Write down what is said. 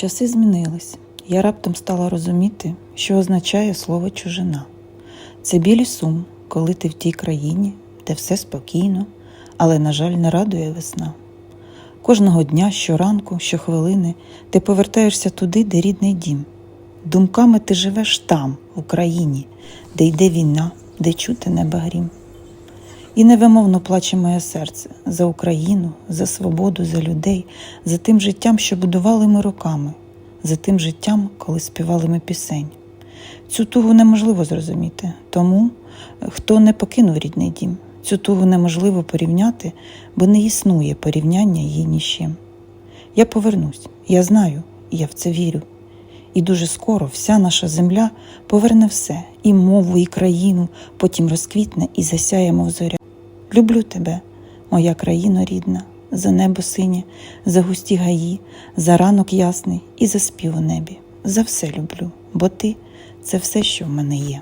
Часи змінились. Я раптом стала розуміти, що означає слово чужина. Це білі сум, коли ти в тій країні, де все спокійно, але, на жаль, не радує весна. Кожного дня, щоранку, щохвилини ти повертаєшся туди, де рідний дім. Думками ти живеш там, в Україні, де йде війна, де чути неба грім. І невимовно плаче моє серце за Україну, за свободу, за людей, за тим життям, що будували ми роками, за тим життям, коли співали ми пісень. Цю тугу неможливо зрозуміти, тому е, хто не покинув рідний дім, цю тугу неможливо порівняти, бо не існує порівняння її ні з чим. Я повернусь, я знаю, і я в це вірю. І дуже скоро вся наша земля поверне все і мову, і країну, потім розквітне і засяє, мов зоря. Люблю тебе, моя країно рідна, за небо синє, за густі гаї, за ранок ясний і за спів у небі. За все люблю, бо ти це все, що в мене є.